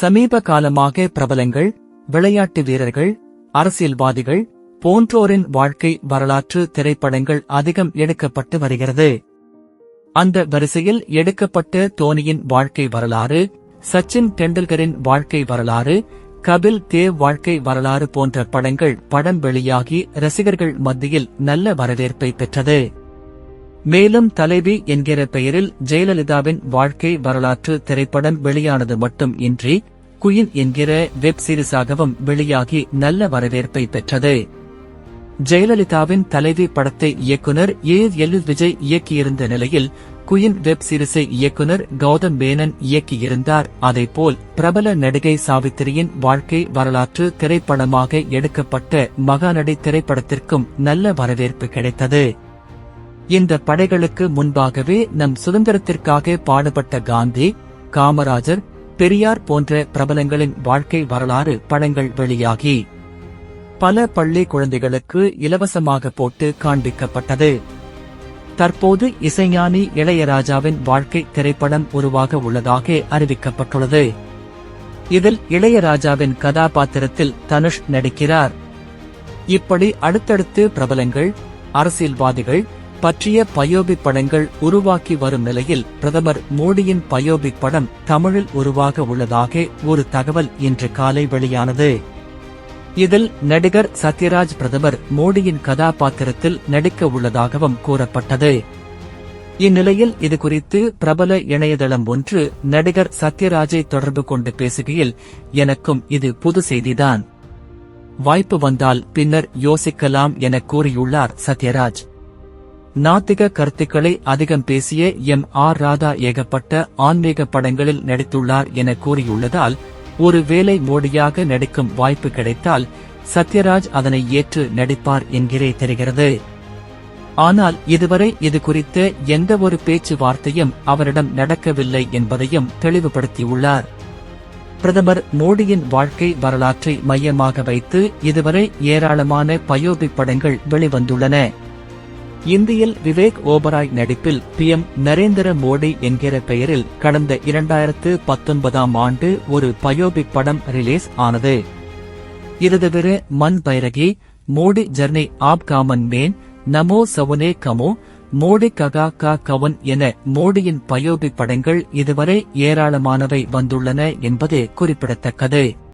சமீப காலமாக பிரபலங்கள் விளையாட்டு வீரர்கள் அரசியல்வாதிகள் போன்றோரின் வாழ்க்கை வரலாற்று திரைப்படங்கள் அதிகம் எடுக்கப்பட்டு வருகிறது. அந்த வரிசையில் எடுக்கப்பட்ட தோனியின் வாழ்க்கை வரலாறு சச்சின் டெண்டுல்கரின் வாழ்க்கை வரலாறு கபில் தேவ் வாழ்க்கை வரலாறு போன்ற படங்கள் படம் வெளியாகி ரசிகர்கள் மத்தியில் நல்ல வரவேற்பை பெற்றது. மேலும் தலைவி என்கிற பெயரில் ஜெயலலிதாவின் வாழ்க்கை வரலாற்று திரைப்படம் வெளியானது மட்டும் இன்றி குயின் என்கிற வெப் சீரிஸாகவும் வெளியாகி நல்ல வரவேற்பை பெற்றது. ஜெயலலிதாவின் தலைவி படத்தை இயக்குனர் ஏ. எல். விஜய் இயக்கியிருந்த நிலையில் குயின் வெப் சீரிஸை இயக்குனர் கௌதம் மேனன் இயக்கியிருந்தார். அதேபோல் பிரபல நடிகை சாவித்திரியின் வாழ்க்கை வரலாற்று திரைப்படமாக எடுக்கப்பட்ட மகாநடி திரைப்படத்திற்கும் நல்ல வரவேற்பு கிடைத்தது. இந்த படைகளுக்கு முன்பாகவே நம் சுதந்திரத்திற்காக பாடுபட்ட காந்தி காமராஜர் பெரியார் போன்ற பிரபலங்களின் வாழ்க்கை வரலாறு படங்கள் வெளியாகி பல பள்ளி குழந்தைகளுக்கு இலவசமாக போட்டு காண்பிக்கப்பட்டது. தற்போது இசைஞானி இளையராஜாவின் வாழ்க்கை திரைப்படம் உருவாக உள்ளதாக அறிவிக்கப்பட்டுள்ளது. இதில் இளையராஜாவின் கதாபாத்திரத்தில் தனுஷ் நடிக்கிறார். இப்படி அடுத்தடுத்து பிரபலங்கள் அரசியல்வாதிகள் பற்றிய பயோபிக் படங்கள் உருவாக்கி வரும் நிலையில் பிரதமர் மோடியின் பயோபிக் படம் தமிழில் உருவாக உள்ளதாக ஒரு தகவல் இன்று காலை வெளியானது. இதில் நடிகர் சத்யராஜ் பிரதமர் மோடியின் கதாபாத்திரத்தில் நடிக்க உள்ளதாகவும் கூறப்பட்டது. இந்நிலையில் இதுகுறித்து பிரபல இணையதளம் ஒன்று நடிகர் சத்யராஜை தொடர்பு கொண்டு பேசுகையில் எனக்கும் இது புது செய்திதான். வாய்ப்பு வந்தால் பின்னர் யோசிக்கலாம் என கூறியுள்ளார் சத்யராஜ். நாத்திக கருத்துக்களை அதிகம் பேசிய எம் ஆர் ராதா ஏகப்பட்ட ஆன்மீக படங்களில் நடித்துள்ளார் என கூறியுள்ளதால் ஒரு வேலை மோடியாக நடிக்கும் வாய்ப்பு கிடைத்தால் சத்யராஜ் அதனை ஏற்று நடிப்பார் என்கிறே தெரிகிறது. ஆனால் இதுவரை இது குறித்த எந்த ஒரு பேச்சுவார்த்தையும் அவரிடம் நடக்கவில்லை என்பதையும் தெளிவுபடுத்தியுள்ளார். பிரதமர் மோடியின் வாழ்க்கை வரலாற்றை மையமாக வைத்து இதுவரை ஏராளமான பயோபிக் படங்கள் வெளிவந்துள்ளன. இந்தியில் விவேக் ஓபராய் நடிப்பில் பிஎம் நரேந்திர மோடி என்கிற பெயரில் கடந்த இரண்டாயிரத்து பத்தொன்பதாம் ஆண்டு ஒரு பயோபிக் படம் ரிலீஸ் ஆனது. இது Man Bairagi Modi journey of common man Namo சவுனே கமோ Modi ககா கா கவன் என மோடியின் பயோபிக் படங்கள் இதுவரை ஏராளமானவை வந்துள்ளன என்பது குறிப்பிடத்தக்கது.